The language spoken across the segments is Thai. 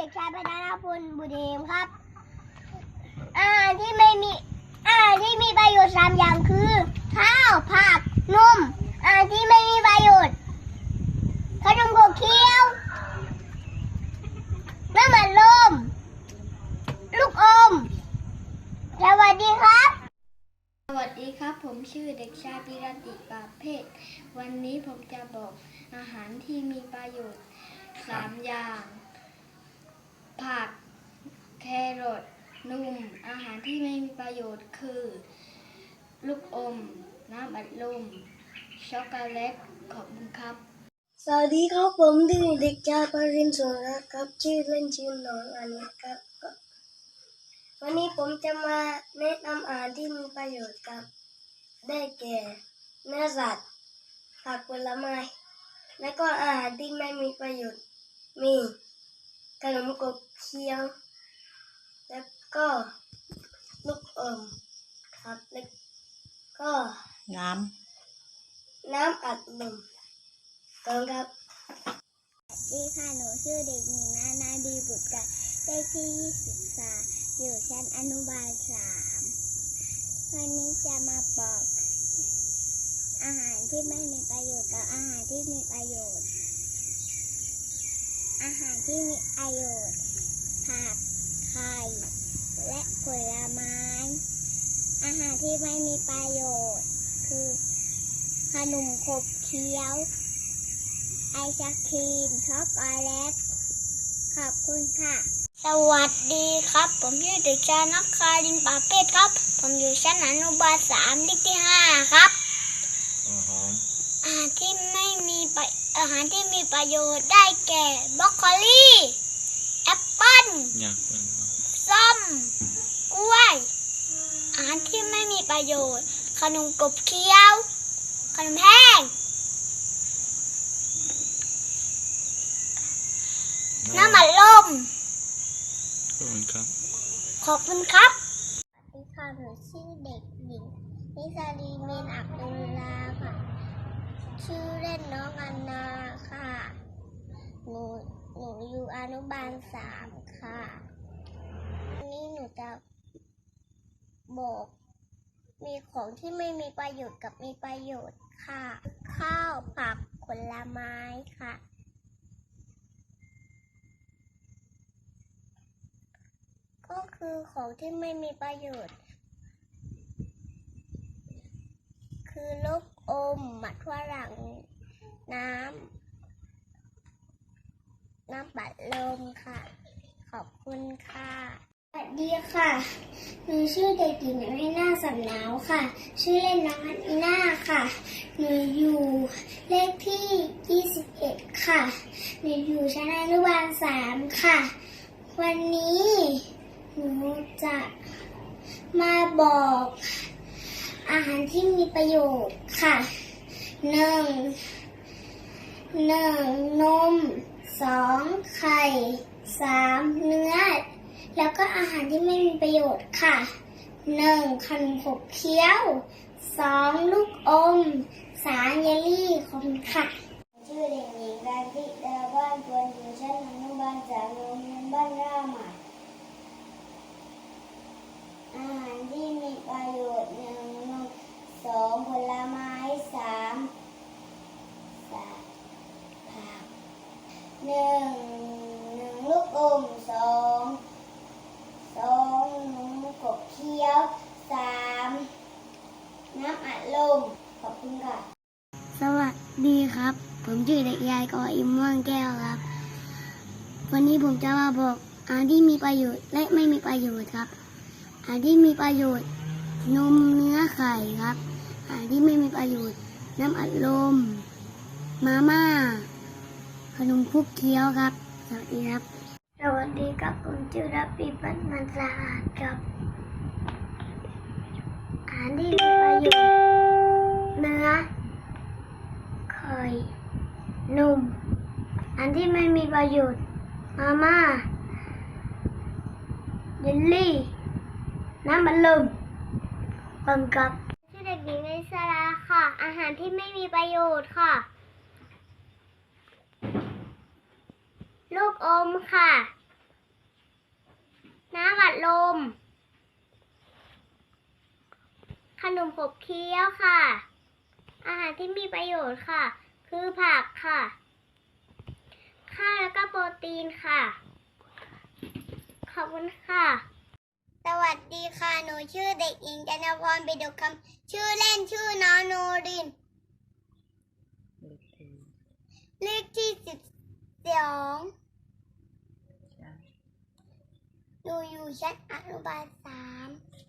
เด็กชายพัฒนาพลบุเดมครับ อาหารที่ไม่มีอาหารที่มีประโยชน์สามอย่างคือข้าวผักนมอาหารที่ไม่มีประโยชน์ขนมขบเคี้ยวน้ำมันลม ลูกอม สวัสดีครับ สวัสดีครับ ผมชื่อเด็กชายปิรติปาเพศ วันนี้ผมจะบอกอาหารที่มีประโยชน์สามอย่าง ผัก แครอทนุ่มอาหารที่ไม่มีประโยชน์คือ ลูกอม น้ำอัดลม ช็อกโกแลต ขอบคุณครับ สวัสดีครับผมที่เด็กชายปรินทร์สุรครับ ชื่อเล่นชื่อน้องอันนี้ครับ วันนี้ผมจะมาแนะนำอาหารที่มีประโยชน์ครับ ได้แก่เนื้อสัตว์ผักผลไม้และก็อาหารที่ไม่มีประโยชน์มี ขนมกบเคี้ยว แล้วก็ลูกอมครับแล้วก็น้น้ำอัดลมก่อนครับดีค่ะหนูชื่อเด็กหญิงนานาดีบุตรกะเลขที่ยี่สิบสามอยู่ชั้นอนุบาลสามวันนี้จะมาบอก อาหารที่ไม่มีประโยชน์กับอาหารที่มีประโยชน์ อาหารที่มีประโยชน์ผักไข่และผลไม้ อาหารที่ไม่มีประโยชน์ คือขนมขบเคี้ยว ไอศครีมช็อกโกแลตขอบคุณค่ะ สวัสดีครับ ผมชื่อเด็กชายนักคารินปาเปศครับ ผมอยู่ชั้นอนุบาลสามเลขที่ห้าครับ ที่ไม่มีประอาหารที่มีประโยชน์ได้แก่บรอกโคลีแอปเปิ้ลอยากเป็นส้มกล้วย อาหารที่ไม่มีประโยชน์ ขนมกบเคี้ยว ขนมแห้ง น้ำมันลมขอบคุณครับ ขอบคุณครับสวัสดีค่ะหนูชื่อเด็กหญิงนิสาลีเมนอักดุลลาค่ะ ชื่อเล่นน้องอันนาค่ะ หนู หนูอยู่อนุบาลสามค่ะวันนี้หนูจะบอก มีของที่ไม่มีประโยชน์กับมีประโยชน์ค่ะ ข้าวผักผลไม้ค่ะ ก็คือของที่ไม่มีประโยชน์ คือลูก มหมัดฝรั่งน้ำ น้ำปัดลมค่ะ ขอบคุณค่ะ สวัสดีค่ะ หนูชื่อเด็กหญิงให้หน้าสำนาวค่ะ ชื่อเล่นน้องอีน่าค่ะ หนูอยู่เลขที่ 21 ค่ะ หนูอยู่ชั้นอนุบาล3ค่ะ วันนี้ หนูจะมาบอก อาหารที่มีประโยชน์ค่ะหนึ่งหนึ่งนมสองไข่สามเนื้อ แล้วก็อาหารที่ไม่มีประโยชน์ค่ะหนึ่งขนมขบเคี้ยวสองลูกอมสามเยลลี่ขอบคุณค่ะ ชื่อเด็กหญิงการติดาบ้านควรอยู่ชั้นอนุบาลสามโรงเรียนบ้านร่าหมาดอาหารที่มีประโยชน์หนึ่งนมสองผลไม้สามสามผักหนึ่งหนึ่งลูก อมสองสองหนูกบเคี้ยวสามน้ำอัดลมขอบคุณค่ะ สวัสดีครับ ผมชื่อเด็กยายกออิมม่วงแก้วครับ วันนี้ผมจะมาบอกอาหารที่มีประโยชน์และไม่มีประโยชน์ครับอาหารที่มีประโยชน์ นมเนื้อไข่ครับอาหารที่ไม่มีประโยชน์ น้ำอัดลม มาม่า ขนมคุกเคี้ยวครับ สวัสดีครับ ดีครับผมชื่อรับปีปัตมันสะอาดครับอาหารที่มีประโยชน์เนื้อไข่นมอันที่ไม่มีประโยชน์มาม่าเยลลี่น้ำมันลมบังกับชื่อเด็กหญิงในสลาค่ะ อาหารที่ไม่มีประโยชน์ค่ะ ลูกอมค่ะ ลม ขนมขบเคี้ยวค่ะ อาหารที่มีประโยชน์ค่ะ คือผักค่ะ ข้าวแล้วก็โปรตีนค่ะ ขอบคุณค่ะ สวัสดีค่ะ หนูชื่อเด็กหญิงจันทพรปิดกคำชื่อเล่นชื่อน้องโนริน เลขที่สิบสองห นูอยู่ชั้นอนุบาลสาม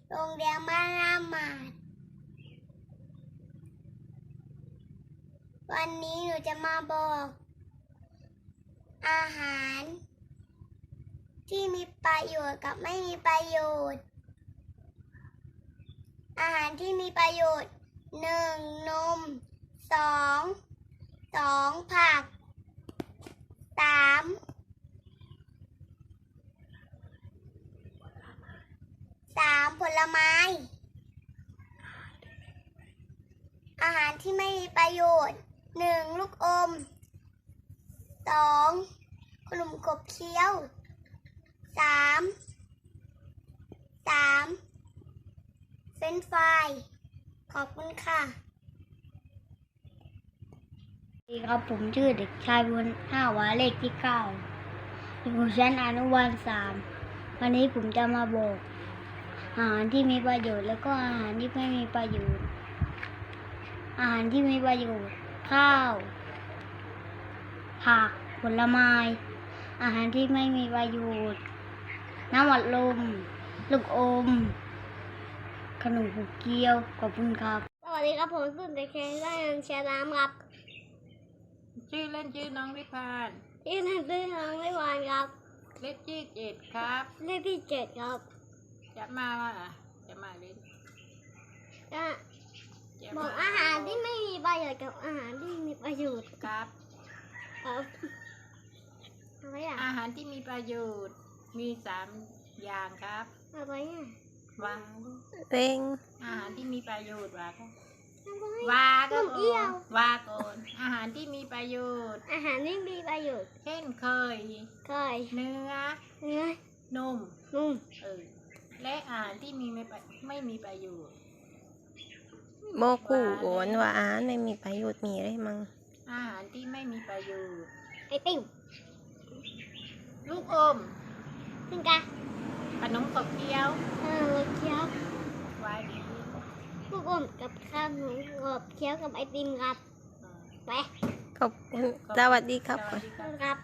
โรงเรียนบ้านรามาดวันนี้หนูจะมาบอก อาหาร ที่มีประโยชน์กับไม่มีประโยชน์ อาหารที่มีประโยชน์หนึ่งนมสองสองผักสามสาม ผลไม้ อาหารที่ไม่มีประโยชน์หนึ่งลูกอมสองขนมขบเคี้ยวสามสามเฟรนฟรายขอบคุณค่ะสวัสดีครับผมชื่อเด็กชายบุญห้าวาเลขที่เก้าอยู่ชั้นอนุบาลสามวันนี้ผมจะมาบอก อาหารที่มีประโยชน์แล้วก็อาหารที่ไม่มีประโยชน์ อาหารที่มีประโยชน์ ข้าว ผักผลไม้ อาหารที่ไม่มีประโยชน์ น้ำอัดลม ลูกอม ขนมผูกเกี๊ยว ขอบคุณครับ สวัสดีครับผมสุดเด็กชายได้ยังเชียร์น้ำครับ ชื่อเล่นชื่อน้องริพานที่นั่นด้วยน้องไม่วานครับ เลขที่เจ็ดครับ เลขที่เจ็ดครับ จะมาว่าจะมาเล่นก็จะบมาอกอาหารที่ไม่มีประโยชน์กับอาหารที่มีประโยชน์ครับครับอะไรอะอาหารที่มีประโยชน์มีสามอย่างครับอะไรอะวาเร่งอาหารที่มีประโยชน์วาครับอะไรวาก็นมเอี้ก่ยอวนวาก่อนอาหารที่มีประโยชน์ อาหารที่มีประโยชน์เช่นเคย เคยเนื้อเนื้อนมนุ่ม เออ และอาหารที่มีไม่ประไม่มีประโยชน์โมกูโอนว่าอาหารไม่มีประโยชน์มีอะไรมั่งอาหารที่ไม่มีประโยชน์ไอติมลูกอมซึ่งกะขนมขบเคี้ยวเออเคี้ยวไว้ดีลูกอมกับข้าวหนูกรอบเคี้ยวกับไอติมครับอืมไปขอบคุณสวัสดีครับสวัสดีครับครับ